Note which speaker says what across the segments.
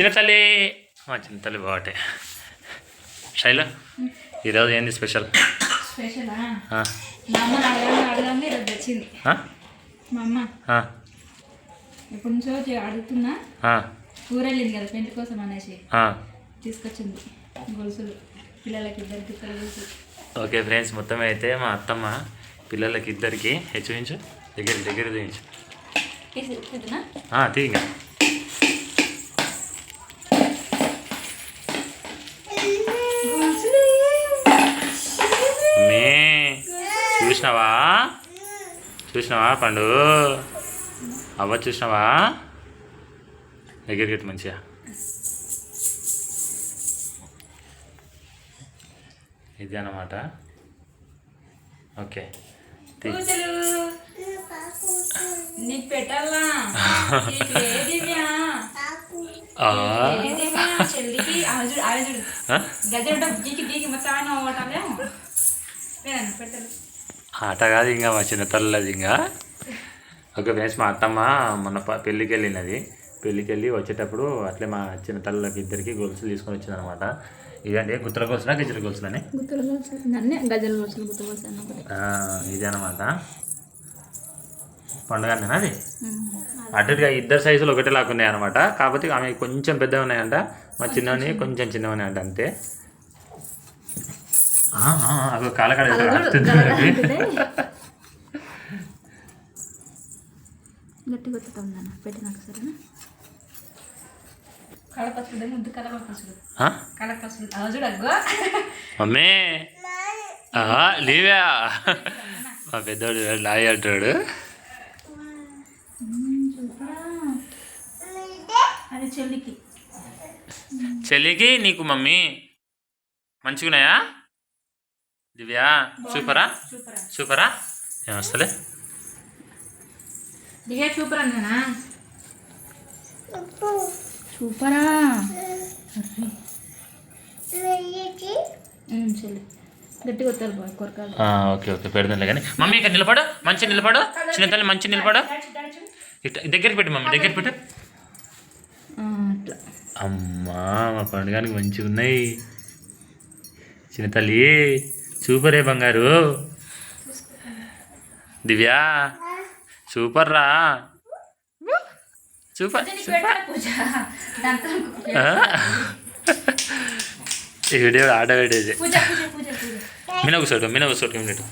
Speaker 1: చిన్న తల్లి. మా చిన్న తల్లి బాగుంటాయి శైలు ఈరోజు ఏంది స్పెషల్?
Speaker 2: ఎప్పటి నుంచో అడుగుతున్నా. వెళ్ళింది కదా కోసం అనేసి. తీసుకొచ్చింది. గొలుసులు. పిల్లలకి ఇద్దరికి గొలుసులు.
Speaker 1: ఓకే ఫ్రెండ్స్ మొత్తం అయితే మా అత్తమ్మ పిల్లలకి ఇద్దరికి. చూపించు? దగ్గర దగ్గర చూపించు.
Speaker 2: తీసుకుంటున్నా
Speaker 1: చూసినావా? చూసినావా పండు? అవ్వ చూసినావా? దగ్గరికి మంచిగా. ఇది అన్నమాట. ఓకే.
Speaker 2: మొత్తం పెట్టాలి
Speaker 1: ఆట కాదు ఇంకా మా చిన్న తల్లది ఇంకా. ఓకే ఫ్రెండ్స్ మా అత్తమ్మ మొన్న పెళ్ళికి వెళ్ళినది పెళ్ళికి వెళ్ళి వచ్చేటప్పుడు అట్లే మా చిన్న తల్లకి ఇద్దరికి గొలుసులు తీసుకొని వచ్చింది అనమాట ఇదండి గుత్తల గొలుసునా గజ్జల గొలుసులని?
Speaker 2: గజల గొలుసులు
Speaker 1: ఇది అనమాట పండుగ అది? అటుగా ఇద్దరు సైజులు ఒకటే లాక్కున్నాయి అనమాట కాకపోతే ఆమె కొంచెం పెద్దగా ఉన్నాయంట. మా చిన్నవని కొంచెం చిన్నగా ఉన్నాయంట అంతే. కాలకాడ
Speaker 2: నాన్న పెట్టినాక సరేనా
Speaker 1: మమ్మీ. లీవా మా పెద్దోడు లాయి అంటాడు.
Speaker 2: అది చెల్లికి.
Speaker 1: చెల్లికి నీకు మమ్మీ. మంచిగున్నాయా? దివ్యా? సూపరా
Speaker 2: సూపర్
Speaker 1: సూపరా ఏమొస్తలే?
Speaker 2: దిగే సూపర్ అన్నానా సూపరా చెల్లి. గట్టి కొట్టాలి బాయ్ కొరకాలి.
Speaker 1: ఆ, ఓకే ఓకే పెడదాంలే కానీ. మమ్మీ ఇక్కడ నిలబడు. మంచి నిలబడు. చిన్న తల్లి మంచి నిలబడు. ఇట్ట దగ్గరికి పెట్టు మమ్మీ దగ్గర పెట్టు. అమ్మా మా పండుగానికి మంచిగా ఉన్నాయి. చిన్న తల్లి. సూపరే బంగారు. దివ్యా సూపర్ రా. సూపర్? ఈ వీడియో ఆడ వీడియో
Speaker 2: పూజ పూజ పూజ పూజ.
Speaker 1: మిన కూర్చోటు మిన కూర్చోటు మినిట్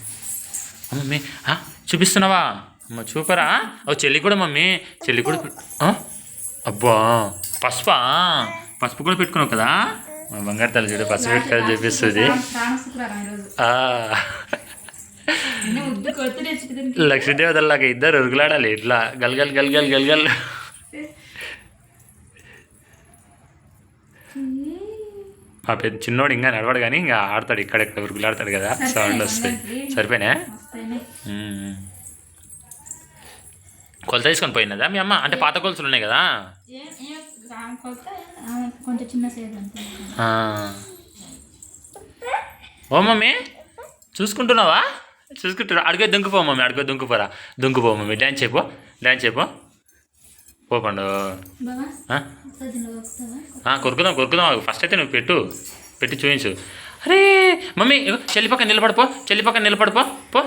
Speaker 1: అమ్మ మీ ఆ, చూపిస్తున్నావా? అమ్మ చూపరా? ఓ చెల్లి కూడా మమ్మీ. చెల్లి కూడా? అబ్బా పసుపా? పసుపు కూడా పెట్టుకున్నావు కదా? బంగారు తల్లి చూడు పసుపు పెట్టుకొని చూపిస్తుంది.
Speaker 2: దీనికి.
Speaker 1: లక్ష్మీదేవతల్లాగా ఇద్దరు ఉరుగులాడాలి ఇట్లా. గల్గల్ గల్గల్ గల్గల్ మా పెద్ద చిన్నోడు ఇంకా నడవడు కానీ ఇంకా ఆడతాడు ఇక్కడెక్కడ ఉరుగులాడతాడు కదా. సౌండ్ వస్తాయి. సరిపోయినా. కొలత తీసుకొని పోయినదా మీ అమ్మ? అంటే పాత కొలతలు ఉన్నాయి కదా?
Speaker 2: కొంచెం చిన్న
Speaker 1: ఓ మమ్మీ చూసుకుంటున్నావా? చూసుకుంటున్నా. అడిగే దుంకుపో మమ్మీ అడిగే దుంకుపోరా దుంకుపో మమ్మీ. డ్యాన్స్ చేయపో డ్యాన్స్ చేయపో పో పండు. కొరుకుదాం కొరుకుదాం. ఫస్ట్ అయితే నువ్వు పెట్టు. పెట్టి చూపించు అరే మమ్మీ చెల్లి పక్కన నిలబడిపో చెల్లి పక్కన నిలబడిపో పో.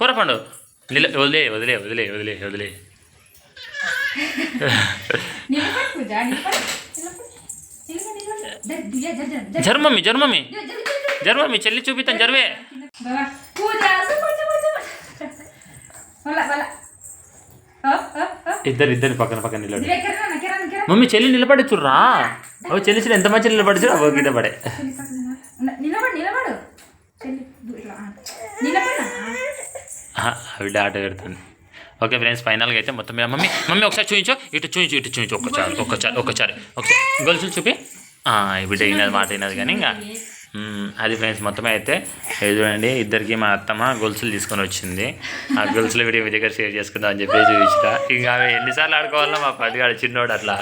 Speaker 1: పోరా పండు. వదిలే వదిలే వదిలే వదిలే వదిలే
Speaker 2: నిలబడి పూజ నిలబడి నిలబడి నిలబడి నిలబడి. జర దివ్య జర జర జర
Speaker 1: జరు మమ్మీ జరు మమ్మీ
Speaker 2: జర జర జర
Speaker 1: జరు మమ్మీ చెల్లి చూపిస్తాను జరువే ఇద్దరు ఇద్దరు పక్కన పక్కన నిలబడి. మమ్మీ చెల్లి నిలబడి చూడరా. ఓ చెల్లి చెల్లి ఎంత మంచి నిలబడి చూడ ఓ గిట్ట పడే.
Speaker 2: నిలబడు. నిలబడు
Speaker 1: ఆవిడ ఆట పెడుతుంది ఓకే ఫ్రెండ్స్ ఫైనల్గా అయితే మొత్తం మీద మమ్మీ మమ్మీ ఒకసారి చూపించు ఇటు చూపించు ఇటు చూపించు ఒక్కసారి ఒక్కసారి ఒక్కసారి. ఒకసారి గొలుసులు చూపి. ఇప్పుడు అయినది మాట అయినది కానీ ఇంకా. అది ఫ్రెండ్స్ మొత్తం అయితే చూడండి ఇద్దరికి మా అత్తమ్మ గొలుసులు తీసుకొని వచ్చింది. ఆ గొలుసులు వీడియో మీ దగ్గర షేర్ చేసుకుందాం అని చెప్పేసి చూపించిన ఇంకా ఆమె ఎన్నిసార్లు ఆడుకోవాలో మా పట్టుగాడు చిన్నోడు అట్లా.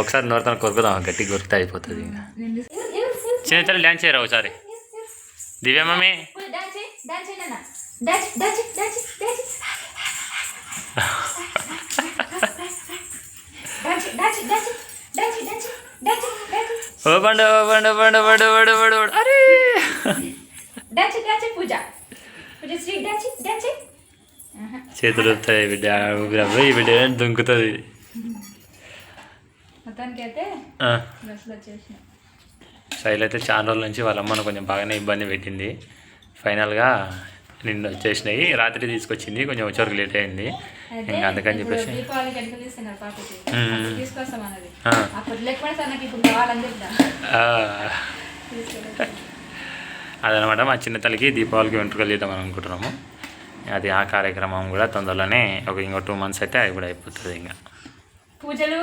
Speaker 1: ఒకసారి నోరుతాను కొరుకుదాం గట్టి కొరికితే అయిపోతుంది. చిన్న తల్లి డ్యాన్స్ చేయరా ఒకసారి? దివ్య మమ్మీ ఓ పండు ఓ పండు పండు పడు పడు పడు అరే చేతులు వస్తాయి బిడ్డ ఈ బిడ్డ దుంకుతుంది
Speaker 2: మొత్తానికి అయితే
Speaker 1: శైలి అయితే చాలా రోజుల నుంచి వాళ్ళ అమ్మను కొంచెం బాగానే ఇబ్బంది పెట్టింది. ఫైనల్గా నిన్న వచ్చేసినాయి. రాత్రి తీసుకొచ్చింది. కొంచెం వచ్చేవరకు లేట్ అయింది. ఇంకా అందుకని చెప్పేసి. అదనమాట మా చిన్న తల్లికి దీపావళికి వెంట్రుకలు చేద్దాం అనుకుంటున్నాము. అది ఆ కార్యక్రమం కూడా తొందరలోనే ఒక ఇంకో టూ మంత్స్ అయితే అది కూడా అయిపోతుంది ఇంకా.
Speaker 2: పూజలు?